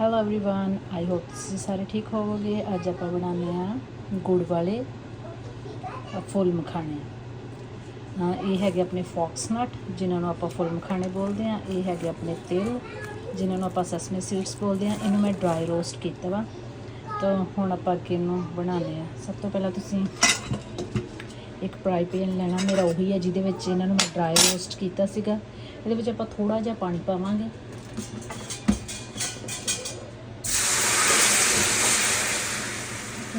Hello everyone I hope ਤੁਸੀਂ ਸਾਰੇ ਠੀਕ ਹੋਵੋਗੇ ਅੱਜ ਆਪਾਂ ਬਣਾਉਂਦੇ ਆ ਗੁੜ ਵਾਲੇ ਅ, ਫੁੱਲ ਮਖਾਣੇ ਹਾਂ ਇਹ ਹੈਗੇ ਆਪਣੇ ਫੌਕਸ ਨਟ ਜਿਨ੍ਹਾਂ ਨੂੰ ਆਪਾਂ ਫੁੱਲ ਮਖਾਣੇ ਬੋਲਦੇ ਆ ਇਹ ਹੈਗੇ ਆਪਣੇ ਤਿਲ ਜਿਨ੍ਹਾਂ ਨੂੰ ਆਪਾਂ ਸਸਮੇ ਸੀਡਸ ਬੋਲਦੇ ਆ ਇਹਨੂੰ ਮੈਂ ਡਰਾਈ ਰੋਸਟ ਕੀਤਾ ਵਾ ਤਾਂ ਹੁਣ ਆਪਾਂ ਅੱਗੇ ਨੂੰ ਬਣਾਉਂਦੇ ਆ ਸਭ ਤੋਂ ਪਹਿਲਾਂ ਤੁਸੀਂ ਇੱਕ ਫਰਾਈ ਪੈਨ ਲੈਣਾ ਮੇਰਾ ਉਹੀ ਹੈ ਜਿਹਦੇ ਵਿੱਚ ਇਹਨਾਂ ਨੂੰ ਮੈਂ ਡਰਾਈ ਰੋਸਟ ਕੀਤਾ ਸੀਗਾ ਇਹਦੇ ਵਿੱਚ ਆਪਾਂ ਥੋੜਾ ਜਿਹਾ ਪਾਣੀ ਪਾਵਾਂਗੇ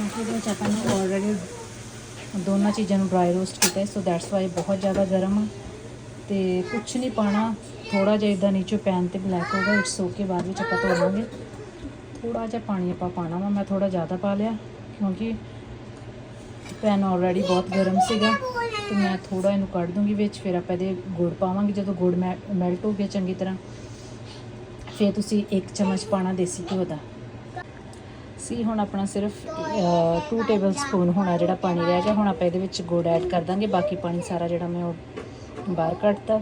ਕਿਉਂਕਿ ਇਹਦੇ ਵਿੱਚ ਆਪਾਂ ਨੇ ਆਲਰੇਡੀ ਦੋਨਾਂ ਚੀਜ਼ਾਂ ਨੂੰ ਡਰਾਈ ਰੋਸਟ ਕੀਤਾ ਸੋ ਦੈਟਸ ਵਾਈ ਬਹੁਤ ਜ਼ਿਆਦਾ ਗਰਮ ਆ। ਤੇ ਕੁਝ ਨਹੀਂ ਪਾਣਾ ਥੋੜਾ ਜਿਹਾ ਇਦਾਂ ਨੀਚੇ ਪੈਨ ਤੇ ਬਲੈਕ ਹੋਗਾ ਇਟਸ ਓਕੇ ਬਾਅਦ ਵਿੱਚ ਆਪਾਂ ਧੋਵਾਂਗੇ। ਥੋੜਾ ਜਿਹਾ ਪਾਣੀ ਆਪਾਂ ਪਾਣਾ ਵਾ, ਮੈਂ ਥੋੜਾ ਜ਼ਿਆਦਾ ਪਾ ਲਿਆ, ਕਿਉਂਕਿ ਪੈਨ ਆਲਰੇਡੀ ਬਹੁਤ ਗਰਮ ਸੀਗਾ, ਤੇ ਮੈਂ ਥੋੜਾ ਇਹਨੂੰ ਕੱਢ ਦੂੰਗੀ ਵਿੱਚ, ਫਿਰ ਆਪਾਂ ਇਹਦੇ ਗੁੜ ਪਾਵਾਂਗੇ, ਜਦੋਂ ਗੁੜ ਮੈਲਟ ਹੋ ਗਿਆ ਚੰਗੀ ਤਰ੍ਹਾਂ। ਫਿਰ ਤੁਸੀਂ ਇੱਕ ਚਮਚ ਪਾਣਾ ਦੇਸੀ ਘਿਓ ਦਾ। ਸੀ, ਹੁਣ ਆਪਣਾ ਸਿਰਫ 2 ਟੇਬਲ ਸਪੂਨ ਹੋਣਾ ਜਿਹੜਾ ਪਾਣੀ ਰਹਿ ਗਿਆ, ਹੁਣ ਆਪਾਂ ਇਹਦੇ ਵਿੱਚ ਗੁੜ ਐਡ ਕਰ ਦਾਂਗੇ, ਬਾਕੀ ਪਾਣੀ ਸਾਰਾ ਜਿਹੜਾ ਮੈਂ ਉਹ ਬਾਹਰ ਕੱਢਤਾ।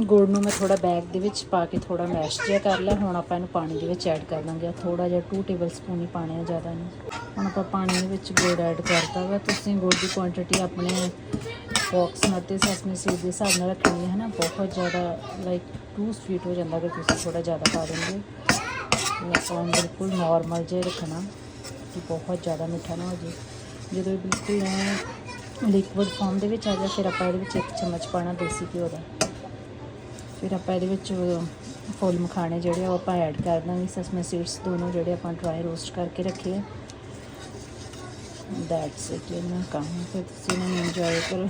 ਗੁੜ ਨੂੰ ਮੈਂ ਥੋੜਾ ਬੈਗ ਦੇ ਵਿੱਚ ਪਾ ਕੇ ਥੋੜਾ ਮੈਸ਼ ਜਿਹਾ ਕਰ ਲਿਆ, ਹੁਣ ਆਪਾਂ ਇਹਨੂੰ ਪਾਣੀ ਦੇ ਵਿੱਚ ਐਡ ਕਰ ਦਾਂਗੇ। ਥੋੜਾ ਜਿਹਾ 2 ਟੇਬਲ ਸਪੂਨ ਹੀ ਪਾਣੀ ਆ ਜ਼ਿਆਦਾ ਨਹੀਂ। ਹੁਣ ਆਪਾਂ ਪਾਣੀ ਦੇ ਵਿੱਚ ਗੁੜ ਐਡ ਕਰਤਾ ਵਾ। ਤੁਸੀਂ ਗੁੜ ਦੀ ਕੁਆਂਟੀਟੀ ਆਪਣੇ ਫੌਕਸ ਨਟ ਤੇ ਸਸਮੇ ਸੀਡ ਦੇ ਹਿਸਾਬ ਨਾਲ ਰੱਖਣੀ ਹੈ ਨਾ ਬਹੁਤ ਜ਼ਿਆਦਾ ਲਾਈਕ ਟੂ ਸਵੀਟ ਹੋ ਜਾਂਦਾ, ਅਗਰ ਤੁਸੀਂ ਥੋੜਾ ਜ਼ਿਆਦਾ ਪਾ ਦਿੰਦੇ ਮੈਂ ਬਿਲਕੁਲ ਨਾਰਮਲ ਜਿਹਾ ਰੱਖਣਾ ਕਿ ਬਹੁਤ ਜ਼ਿਆਦਾ ਮਿੱਠਾ ਨਾ ਹੋ ਜੇ ਜਦੋਂ ਇਹ ਬਿਲਕੁਲ ਲਿਕਵਿਡ ਫਾਰਮ ਦੇ ਵਿੱਚ ਆ ਜਾ ਫਿਰ ਆਪਾਂ ਇਹਦੇ ਵਿੱਚ ਇੱਕ ਚਮਚ ਪਾਣਾ ਦੇਸੀ ਘਿਓ ਦਾ। ਫਿਰ ਆਪਾਂ ਇਹਦੇ ਵਿੱਚ ਫੁੱਲ ਮਖਾਣੇ ਜਿਹੜੇ ਉਹ ਆਪਾਂ ਐਡ ਕਰ ਦਾਂਗੇ, ਸਸਮੇ ਸੀਡਸ ਦੋਨੋਂ ਜਿਹੜੇ ਆਪਾਂ ਡਰਾਈ ਰੋਸਟ ਕਰਕੇ ਰੱਖੇ ਆ। ਦੈਟਸ ਇਟ ਇਹਨਾਂ ਕੰਮ ਫਿਰ ਤੁਸੀਂ ਇਹਨਾਂ ਨੂੰ ਇੰਜੋਏ ਕਰੋ।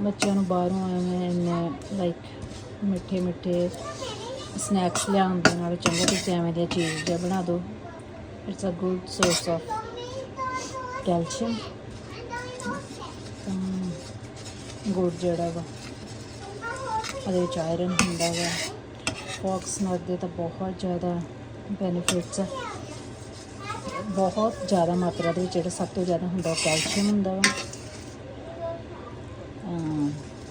ਬੱਚਿਆਂ ਨੂੰ ਬਾਹਰੋਂ ਆਏ ਨੇ ਲਾਈਕ ਮਿੱਠੇ ਮਿੱਠੇ ਸਨੈਕਸ ਲਿਆਉਣ ਦੇ ਨਾਲ ਚੰਗਾ ਤੁਸੀਂ ਐਵੇਂ ਦੀਆਂ ਚੀਜ਼ ਜਿਹਾ ਬਣਾ ਦਿਓ। It's a good source of calcium ਗੁੜ ਜਿਹੜਾ ਵਾ ਉਹਦੇ ਵਿੱਚ ਆਇਰਨ ਹੁੰਦਾ ਵਾ। ਫੌਕਸ ਨਟ ਦੇ ਤਾਂ ਬਹੁਤ ਜ਼ਿਆਦਾ ਬੈਨੀਫਿਟਸ ਆ। ਬਹੁਤ ਜ਼ਿਆਦਾ ਮਾਤਰਾ ਦੇ ਵਿੱਚ ਜਿਹੜਾ ਸਭ ਤੋਂ ਜ਼ਿਆਦਾ ਹੁੰਦਾ ਉਹ ਕੈਲਸ਼ੀਅਮ ਹੁੰਦਾ ਵਾ।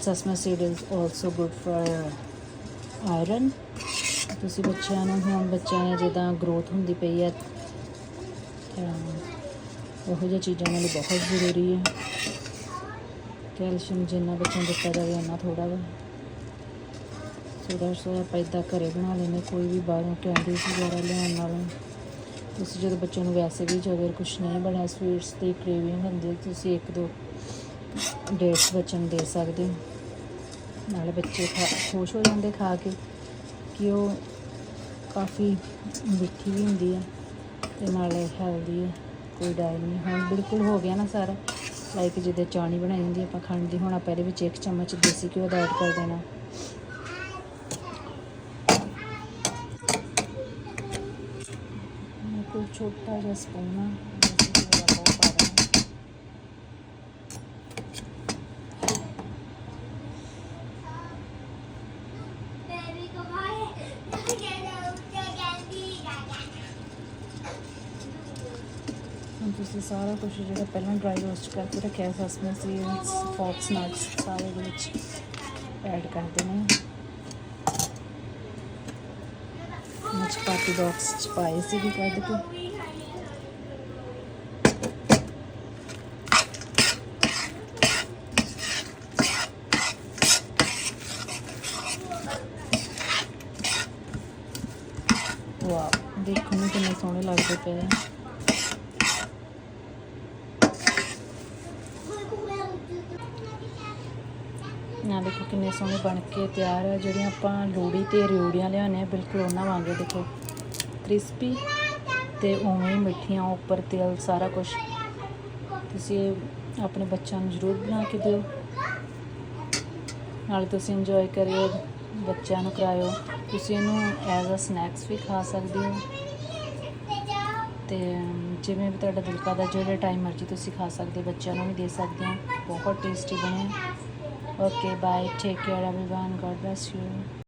Sesame seed is also good for iron ਤੁਸੀਂ ਬੱਚਿਆਂ ਨੂੰ ਹੁਣ ਬੱਚਿਆਂ ਨੇ ਜਿੱਦਾਂ ਗਰੋਥ ਹੁੰਦੀ ਪਈ ਹੈ, ਤਾਂ ਉਹੋ ਜਿਹੀਆਂ ਚੀਜ਼ਾਂ ਨਾਲ ਬਹੁਤ ਜ਼ਰੂਰੀ ਹੈ। ਕੈਲਸ਼ੀਅਮ ਜਿੰਨਾ ਬੱਚਿਆਂ ਨੂੰ ਦਿੱਤਾ ਜਾਵੇ ਉਹਨਾਂ ਥੋੜਾ ਵਾ। ਸੋ ਦੈਟਸ ਆਪਾਂ ਇੱਦਾਂ ਘਰੇ ਬਣਾ ਲੈਂਦੇ ਕੋਈ ਵੀ ਬਾਹਰੋਂ ਕੈਂਡੀਜ਼ ਵਗੈਰਾ ਲਿਆਉਣ ਨਾਲੋਂ। ਤੁਸੀਂ ਜਦੋਂ ਬੱਚਿਆਂ ਨੂੰ ਵੈਸੇ ਵੀ ਜੇ ਅਗਰ ਕੁਝ ਨਹੀਂ ਬਣਿਆ ਸਵੀਟਸ ਦੀ ਕ੍ਰੇਵਿੰਗ ਹੁੰਦੀ ਤੁਸੀਂ ਇੱਕ ਦੋ ਡੇਟਸ ਬੱਚਿਆਂ ਨੂੰ ਦੇ ਸਕਦੇ ਹੋ। ਨਾਲੇ ਬੱਚੇ ਖਾ, ਖੁਸ਼ ਹੋ ਜਾਂਦੇ ਖਾ ਕੇ। ਕਿ ਉਹ ਕਾਫੀ ਮਿੱਠੀ ਵੀ ਹੁੰਦੀ ਹੈ ਤੇ ਨਾਲੇ ਹੈਲਦੀ ਹੈ ਕੋਈ ਡਾਇਟ ਨਹੀਂ। ਹੁਣ ਬਿਲਕੁਲ ਹੋ ਗਿਆ ਨਾ ਸਾਰਾ। ਲਾਈਕ ਜਿੱਦਾਂ ਚਾਣੀ ਬਣਾਈ ਹੁੰਦੀ ਆਪਾਂ ਖੰਡ ਦੀ ਹੁਣ ਆਪਾਂ ਇਹਦੇ ਵਿੱਚ ਇੱਕ ਚਮਚ ਦੇਸੀ ਘਿਓ ਦਾ ਐਡ ਕਰ ਦੇਣਾ। ਕੋਈ ਛੋਟਾ ਜਿਹਾ ਸਪੂਨ ਆ ਦੇਸੀ ਘਿਓ ਦਾ ਬਹੁਤ ਪਾ ਦੇਣਾ Baby, come on. ਹੁਣ ਤੁਸੀਂ ਸਾਰਾ ਕੁਝ ਜਿਹੜਾ ਪਹਿਲਾਂ ਡਰਾਈ ਰੋਸਟ ਕਰਕੇ ਰੱਖਿਆ ਸਸਮੇ ਸੀਡਸ ਫੌਕਸ ਨਟਸ ਸਾਰੇ ਦੇ ਵਿੱਚ ਐਡ ਕਰ ਦੇਣੇ ਮੈਂ ਚਪਾਤੀ ਬਾਕਸ ਚ ਪਾਏ ਸੀ ਵੀ ਕੱਢ ਕੇ। ਵਾਹ, ਦੇਖਣ ਨੂੰ ਕਿੰਨੇ ਸੋਹਣੇ ਲੱਗਦੇ ਪਏ ਆ। ਨਾ ਦੇਖੋ ਕਿੰਨੇ ਸੋਹਣੇ ਬਣ ਕੇ ਤਿਆਰ ਆ। ਜਿਹੜੀਆਂ ਆਪਾਂ ਲੋੜੀ ਤੇ ਰਿਉੜੀਆਂ ਲਿਆਉਂਦੇ ਆ ਬਿਲਕੁਲ ਉਹਨਾਂ ਵਾਂਗੇ ਦੇਖੋ। ਕ੍ਰਿਸਪੀ ਤੇ ਉਵੇਂ ਹੀ ਮਿੱਠੀਆਂ, ਉੱਪਰ ਤੇਲ, ਸਾਰਾ ਕੁਝ ਤੁਸੀਂ ਇਹ ਆਪਣੇ ਬੱਚਿਆਂ ਨੂੰ ਜ਼ਰੂਰ ਬਣਾ ਕੇ ਦਿਓ। ਨਾਲੇ ਤੁਸੀਂ ਇੰਜੋਏ ਕਰਿਓ, ਬੱਚਿਆਂ ਨੂੰ ਕਰਾਇਓ ਤੁਸੀਂ ਇਹਨੂੰ ਐਜ਼ ਅ ਸਨੈਕਸ ਵੀ ਖਾ ਸਕਦੇ ਹੋ। ਤੇ ਜਿਵੇਂ ਵੀ ਤੁਹਾਡਾ ਦਿਲ ਕਰਦਾ, ਜਿਹੜੇ ਟਾਈਮ ਮਰਜ਼ੀ ਤੁਸੀਂ ਖਾ ਸਕਦੇ ਬੱਚਿਆਂ ਨੂੰ ਵੀ ਦੇ ਸਕਦੇ ਹੋ। ਬਹੁਤ ਟੇਸਟੀ ਬਣੇ Okay, bye. Take care, everyone. God bless you.